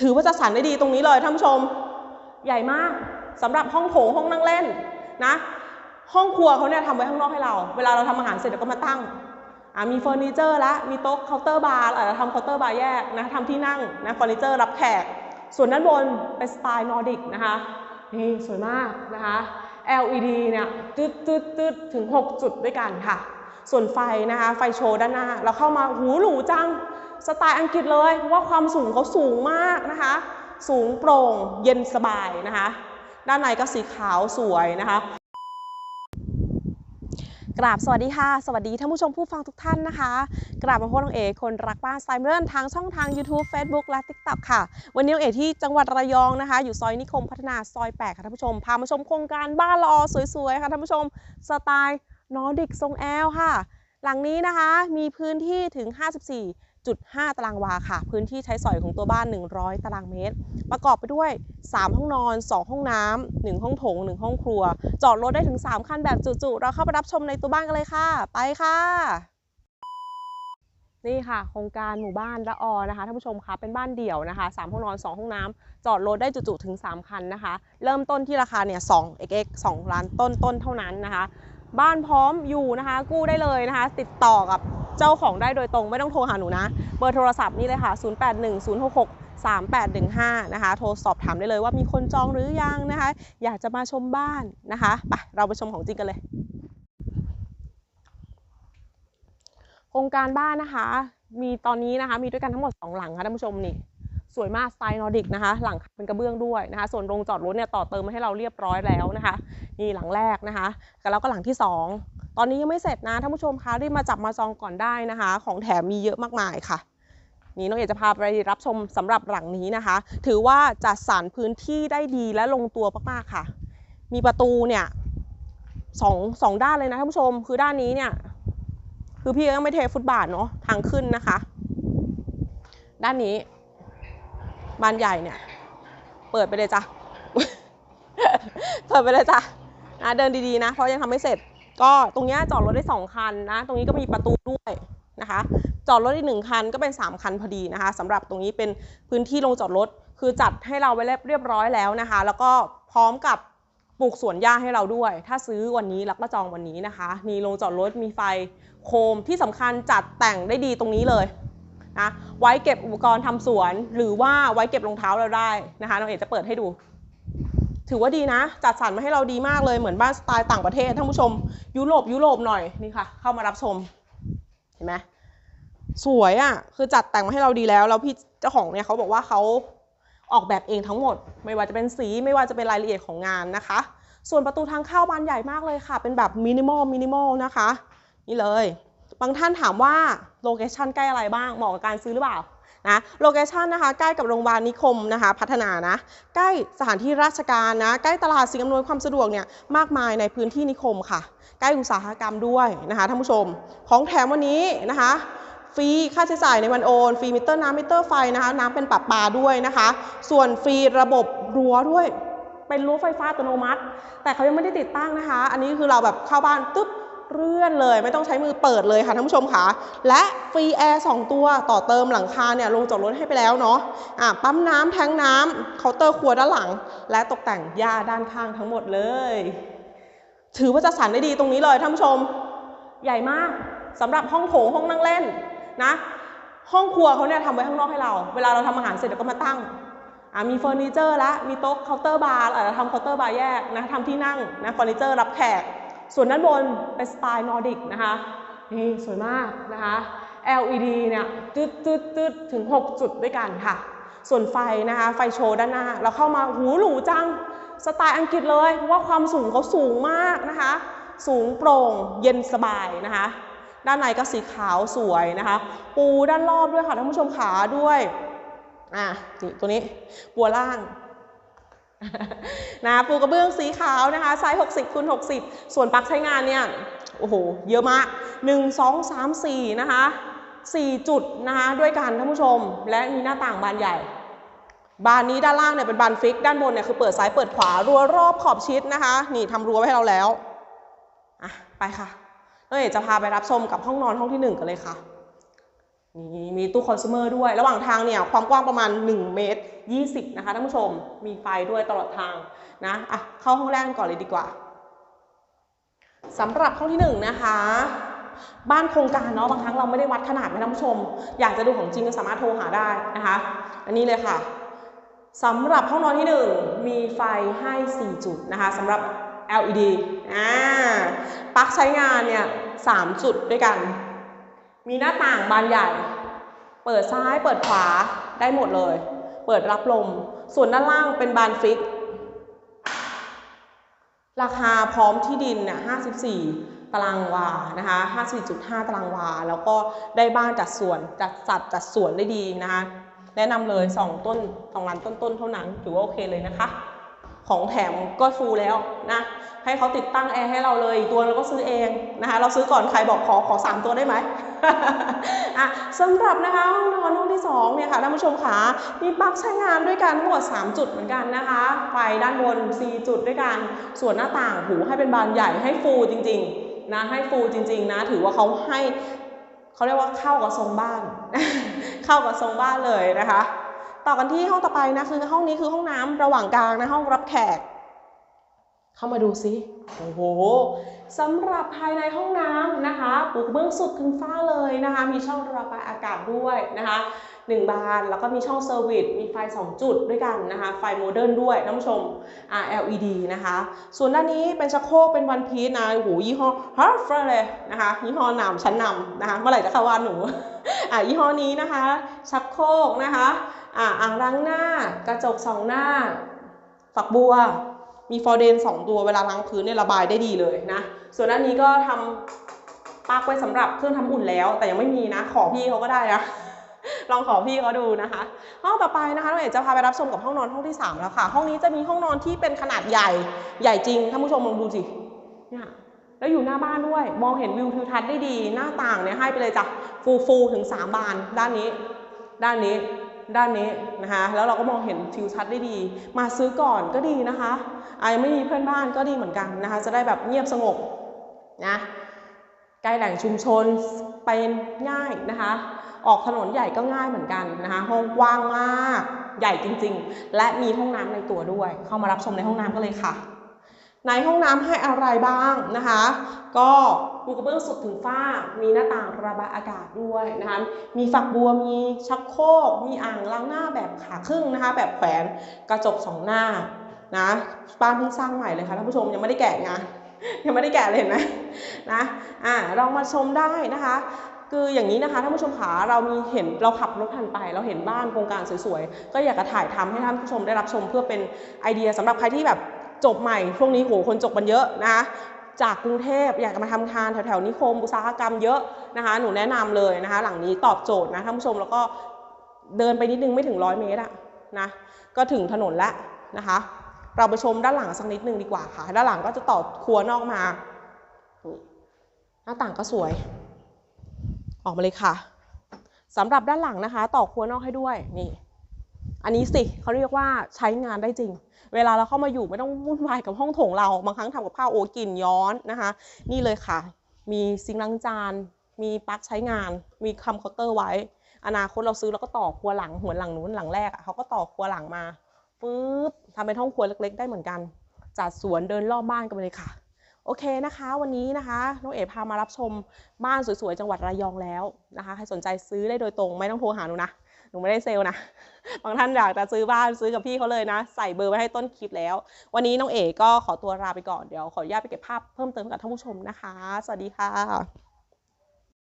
ถือว่าจะสรรได้ดีตรงนี้เลยท่านผู้ชม ใหญ่มากสำหรับห้องโถงห้องนั่งเล่นนะ ห้องครัวเขาเนี่ยทำไว้ข้างนอกให้เรา เวลาเราทำอาหารเสร็จเราก็มาตั้งมีเฟอร์นิเจอร์ละมีโต๊ะเคาน์เตอร์บาร์เอาจจะทำเคาน์เตอร์บาร์แยกนะทำที่นั่งนะเฟอร์นิเจอร์รับแขก ส่วนด้านบนเป็นสไตล์นอร์ดิกนะคะนี่สวยมากนะคะ LED เนี่ยตึ๊ดตึ๊ดตึ๊ดถึง 6 จุดด้วยกันค่ะ ส่วนไฟนะคะ ไฟโชว์ด้านหน้า เราเข้ามาหูหรูจัง สไตล์อังกฤษเลยเพราะว่าความสูงเขาสูงมากนะคะ สูงโปร่งเย็นสบายนะคะ ด้านในก็สีขาวสวยนะคะกราบสวัสดีค่ะ สวัสดีท่านผู้ชมผู้ฟังทุกท่านนะคะ กราบมาพบน้องเอคนรักบ้านสไตล์เรื่อนทางช่องทาง YouTube Facebook และ TikTok ค่ะ วันนี้น้องเอที่จังหวัดระยองนะคะ อยู่ซอยนิคมพัฒนาซอย8ค่ะท่านผู้ชม พามาชมโครงการบ้านละอสวยๆค่ะท่านผู้ชมสไตล์นอร์ดิกทรงแอลค่ะ หลังนี้นะคะมีพื้นที่ถึง 54.5ตารางวาค่ะ พื้นที่ใช้สอยของตัวบ้าน 100 ตารางเมตร ประกอบไปด้วย 3 ห้องนอน 2 ห้องน้ำ1ห้องโถง 1 ห้องครัว จอดรถได้ถึง 3 คันแบบจุๆเราเข้าไปรับชมในตัวบ้านกันเลยค่ะ ไปค่ะนี่ค่ะโครงการหมู่บ้านละออนะคะท่านผู้ชมคะเป็นบ้านเดี่ยวนะคะ3ห้องนอน2ห้องน้ำจอดรถได้จุๆถึง 3 คันนะคะ เริ่มต้นที่ราคาเนี่ย2 xx 2ล้านต้นต้นเท่านั้นนะคะ บ้านพร้อมอยู่นะคะ กู้ได้เลยนะคะ ติดต่อกับเจ้าของได้โดยตรงไม่ต้องโทรหาหนูนะ เบอร์โทรศัพท์นี่เลยค่ะ 081066 3815 นะคะ โทรสอบถามได้เลยว่ามีคนจองหรือยังนะคะ อยากจะมาชมบ้านนะคะ ไป เราไปชมของจริงกันเลยโครงการบ้านนะคะ มีตอนนี้นะคะ มีด้วยกันทั้งหมด 2 หลังค่ะท่านผู้ชมนี่ สวยมากสไตล์นอร์ดิกนะคะ หลังคาเป็นกระเบื้องด้วยนะคะ ส่วนโรงจอดรถเนี่ยต่อเติมมาให้เราเรียบร้อยแล้วนะคะ นี่หลังแรกนะคะแล้วก็หลังที่ 2 ตอนนี้ยังไม่เสร็จนะท่านผู้ชมคะรีบมาจับมาจองก่อนได้นะคะ ของแถมมีเยอะมากมายค่ะนี่น้องเอกจะพาไปรับชมสำหรับหลังนี้นะคะ ถือว่าจัดสรรพื้นที่ได้ดีและลงตัวมากๆค่ะ มีประตูเนี่ยสองสองด้านเลยนะท่านผู้ชม คือด้านนี้เนี่ย คือพี่ก็ไม่เทฟุตบาทเนาะทางขึ้นนะคะ ด้านนี้ บ้านใหญ่เนี่ย เปิดไปเลยจ้ะ เปิดไปเลยจ้ะนะเดินดีๆนะ เพราะยังทำไม่เสร็จ ก็ตรงนี้จอดรถได้สองคันนะ ตรงนี้ก็มีประตูด้วยนะคะ จอดรถอีกหนึ่งคันก็เป็น 3 คันพอดีนะคะสำหรับตรงนี้เป็นพื้นที่ลงจอดรถ คือจัดให้เราไว้เรียบร้อยแล้วนะคะ แล้วก็พร้อมกับปลูกสวนหญ้าให้เราด้วย ถ้าซื้อวันนี้แล้วก็จองวันนี้นะคะ มีลงจอดรถ มีไฟโคมที่สำคัญจัดแต่งได้ดีตรงนี้เลย นะไว้เก็บอุปกรณ์ทำสวน หรือว่าไว้เก็บรองเท้าเราได้นะคะน้องเอกจะเปิดให้ดู ถือว่าดีนะ จัดสรรมาให้เราดีมากเลยเหมือนบ้านสไตล์ต่างประเทศท่านผู้ชม ยุโรปยุโรปหน่อยนี่ค่ะ เข้ามารับชมเห็นไหมสวยอะ่ะคือจัดแต่งมาให้เราดีแล้ว แล้วพี่เจ้าของเนี่ยเขาบอกว่าเขาออกแบบเองทั้งหมด ไม่ว่าจะเป็นสีไม่ว่าจะเป็นรายละเอียดของงานนะคะ ส่วนประตูทางเข้าบานใหญ่มากเลยค่ะ เป็นแบบมินิมอลมินิมอลนะคะ นี่เลย บางท่านถามว่าโลเคชันใกล้อะไรบ้างเหมาะกับการซื้อหรือเปล่านะโลเคชันนะคะใกล้กับโรงพยาบาลนิคมนะคะพัฒนานะใกล้สถานที่ราชการนะใกล้ตลาดสิ่งอำนวยความสะดวกเนี่ยมากมายในพื้นที่นิคมค่ะ ใกล้อุตสาหกรรมด้วยนะคะท่านผู้ชม ของแถมวันนี้นะคะฟรีค่าใช้จ่ายในวันโอนฟรีมิเตอร์น้ำมิเตอร์ไฟนะคะน้ำเป็นปรับปาด้วยนะคะ ส่วนฟรีระบบรั้วด้วย เป็นรั้วไฟฟ้าอัตโนมัติ แต่เขายังไม่ได้ติดตั้งนะคะ อันนี้คือเราแบบเข้าบ้านตึ๊บ เลื่อนเลย ไม่ต้องใช้มือเปิดเลยค่ะท่านผู้ชมค่ะและฟรีแอร์2ตัวต่อเติมหลังคาเนี่ยลงจอดรถให้ไปแล้วเนาะะปั๊มน้ำแทงน้ำเคาน์เตอร์ครัวด้านหลัง และตกแต่งหญ้าด้านข้างทั้งหมดเลย ถือว่าจะสรรได้ดีตรงนี้เลยท่านผู้ชม ใหญ่มากสำหรับห้องโถงห้องนั่งเล่นนะ ห้องครัวเขาเนี่ยทำไว้ข้างนอกให้เรา เวลาเราทำอาหารเสร็จเราก็มาตั้งมีเฟอร์นิเจอร์และมีโต๊ะเคาน์เตอร์บาร์อาจจะทำเคาน์เตอร์บาร์แยกนะทำที่นั่งนะเฟอร์นิเจอร์รับแขก ส่วนด้านบนเป็นสไตล์นอร์ดิกนะคะ นี่สวยมากนะคะ LED เนี่ยตึ๊ดตึ๊ดตึ๊ดถึง 6 จุดด้วยกันค่ะ ส่วนไฟนะคะ ไฟโชว์ด้านหน้า เราเข้ามาหูหรูจัง สไตล์อังกฤษเลย ว่าความสูงเขาสูงมากนะคะ สูงโปร่งเย็นสบายนะคะ ด้านในก็สีขาวสวยนะคะ ปูด้านรอบด้วยค่ะท่านผู้ชมขาด้วย อะนี่ตัวนี้บัวล่าง นะปูกระเบื้องสีขาวนะคะไซส์60คูณ60 ส่วนปลั๊กใช้งานเนี่ย โอ้โห เยอะมาก 1 2 3 4 นะคะ 4 จุดนะคะด้วยกันท่านผู้ชม และมีหน้าต่างบานใหญ่ บานนี้ด้านล่างเนี่ยเป็นบานฟิก ด้านบนเนี่ยคือเปิดซ้ายเปิดขวารั้วรอบขอบชิดนะคะ นี่ทำรั้วไว้ให้เราแล้วอะไปค่ะเราเอกจะพาไปรับชมกับห้องนอนห้องที่หนึ่งกันเลยค่ะ นี่มีตู้คอน sumer ด้วย ระหว่างทางเนี่ยความกว้างประมาณ 1 เมตร 20 นะคะท่านผู้ชม มีไฟด้วยตลอดทางนะอะเข้าห้องแรกกันก่อนเลยดีกว่าสำหรับห้องที่หนึ่งนะคะบ้านโครงการเนาะบางครั้งเราไม่ได้วัดขนาดนะท่านผู้ชม อยากจะดูของจริงก็สามารถโทรหาได้นะคะ อันนี้เลยค่ะสำหรับห้องนอนที่ 1 มีไฟให้ 4 จุดนะคะสำหรับ LED อ่าปลั๊กใช้งานเนี่ย3จุดด้วยกัน มีหน้าต่างบานใหญ่ เปิดซ้ายเปิดขวาได้หมดเลย เปิดรับลม ส่วนด้านล่างเป็นบานฟิก ราคาพร้อมที่ดินเนี่ย54 ตารางวา นะคะ54.5 ตารางวา แล้วก็ได้บ้านจัดสวนจัดสัดจัดสวนได้ดีนะคะ แนะนำเลย 2 ต้น2ล้านต้นๆ เท่านั้น ถือว่าโอเคเลยนะคะ ของแถมก็ฟูลแล้วนะ ให้เขาติดตั้งแอร์ให้เราเลยอีกตัวเราก็ซื้อเองนะคะ เราซื้อก่อนใครบอกขอขอสามตัวได้ไหมอะสำหรับนะคะห้องนอนห้องที่2เนี่ยค่ะท่านผู้ชมคะมีปลั๊กใช้งานด้วยกันทั้งหมด 3 จุดเหมือนกันนะคะ ไฟด้านบน 4 จุดด้วยกัน ส่วนหน้าต่างหูให้เป็นบานใหญ่ให้ฟูลจริงๆนะให้ฟูลจริง ๆ นะ ถือว่าเขาให้เขาเรียกว่าเข้ากับทรงบ้าน เข้ากับทรงบ้านเลยนะคะ ต่อกันที่ห้องต่อไปนะคือห้องนี้คือห้องน้ำระหว่างกลางนะห้องรับแขก เข้ามาดูซิโอ้โหสำหรับภายในห้องน้ำนะคะปูกเบื้องสุดถึงฟ้าเลยนะคะ มีช่องระบายอากาศด้วยนะคะหนึ่งบานแล้วก็มีช่องเซอร์วิสมีไฟ 2 จุดด้วยกันนะคะ ไฟโมเดิร์นด้วยนผู้ชม LED นะคะ ส่วนด้านนี้เป็นชักโครกเป็นวันพีชนะโอ้โหยี่ห้อฮาร์ฟเลยนะคะยี่ห้อนำชั้นนำนะคะเมื่อไหร่จะเข้าวานหนูอ่ายี่ห้อนี้นะคะ ชักโครกนะคะ อ่าอ่างล้างหน้ากระจกสองหน้า ฝักบัว มีฟอร์เดนสองตัวเวลาล้างพื้นเนี่ยระบายได้ดีเลยนะ ส่วนด้านนี้ก็ทำปลั๊กไว้สำหรับเครื่องทำอุ่นแล้ว แต่ยังไม่มีนะ ขอพี่เขาก็ได้นะลองขอพี่เขาดูนะคะ ห้องต่อไปนะคะเราเอกจะพาไปรับชมกับห้องนอนห้องที่ 3 แล้วค่ะ ห้องนี้จะมีห้องนอนที่เป็นขนาดใหญ่ใหญ่จริงท่านผู้ชมลองดูสิเนี่ยแล้วอยู่หน้าบ้านด้วย มองเห็นวิวทิวทัศน์ได้ดี หน้าต่างเนี่ยให้ไปเลยจ้ะฟูฟูถึง 3 บาน ด้านนี้ ด้านนี้ ด้านนี้นะคะ แล้วเราก็มองเห็นทิวทัศน์ได้ดี มาซื้อก่อนก็ดีนะคะอายังไม่มีเพื่อนบ้านก็ดีเหมือนกันนะคะ จะได้แบบเงียบสงบนะใกล้แหล่งชุมชนไปง่ายนะคะ ออกถนนใหญ่ก็ง่ายเหมือนกันนะคะ ห้องกว้างมาก ใหญ่จริง ๆ และมีห้องน้ำในตัวด้วย เข้ามารับชมในห้องน้ำกันเลยค่ะ ในห้องน้ำให้อะไรบ้างนะคะ ก็ ปูกระเบื้องสุดถึงฝ้า มีหน้าต่างระบายอากาศด้วยนะคะ มีฝักบัว มีชักโครก มีอ่างล้างหน้าแบบขาครึ่งนะคะ แบบแขวนกระจกสองหน้านะบ้านเพิ่งสร้างใหม่เลยค่ะท่านผู้ชมยังไม่ได้แกะงานยังไม่ได้แกะเลยเห็นไหมนะอ่าลองมาชมได้นะคะคืออย่างนี้นะคะท่านผู้ชมขาเรามีเห็นเราขับรถผ่านไป เราเห็นบ้านโครงการสวยๆ ก็อยากจะถ่ายทำให้ท่านผู้ชมได้รับชมเพื่อเป็นไอเดียสำหรับใครที่แบบจบใหม่ช่วงนี้โหคนจบกันเยอะนะคะ จากกรุงเทพอยากมาทำงานแถวๆนิคมอุตสาหกรรมเยอะนะคะหนูแนะนำเลยนะคะ หลังนี้ตอบโจทย์นะท่านผู้ชมแล้วก็เดินไปนิดนึงไม่ถึงร้อยเมตรอะนะก็ถึงถนนแล้วนะคะ เราไปชมด้านหลังสักนิดนึงดีกว่าค่ะ ด้านหลังก็จะต่อครัวนอกมา หน้าต่างก็สวย ออกมาเลยค่ะสำหรับด้านหลังนะคะ ต่อครัวนอกให้ด้วยนี่ อันนี้สิเขาเรียกว่าใช้งานได้จริง เวลาเราเข้ามาอยู่ไม่ต้องวุ่นวายกับห้องโถงเรา บางครั้งทำกับข้าวโอ้กลิ่นย้อนนะคะ นี่เลยค่ะ มีซิงล้างจาน มีปลั๊กใช้งาน มีคัมเคาน์เตอร์ไว้ อนาคตเราซื้อแล้วก็ต่อครัวหลังเหมือนหลังนู้นหลังแรกอะเขาก็ต่อครัวหลังมาปึ๊บทำเป็นห้องครัวเล็ก ๆ ได้เหมือนกัน จัดสวนเดินรอบบ้านกันไปเลยค่ะ โอเคนะคะ วันนี้นะคะน้องเอ๋พามารับชมบ้านสวยๆจังหวัดระยองแล้วนะคะ ใครสนใจซื้อได้โดยตรงไม่ต้องโทรหาหนูนะ นูไม่ได้เซลนะบางท่านอยากจะซื้อบ้านซื้อกับพี่เขาเลยนะ ใส่เบอร์ไว้ให้ต้นคลิปแล้ว วันนี้น้องเอ๋ก็ขอตัวลาไปก่อนเดี๋ยวขออนุญาตไปเก็บภาพเพิ่มเติมกับท่านผู้ชมนะคะ สวัสดีค่ะ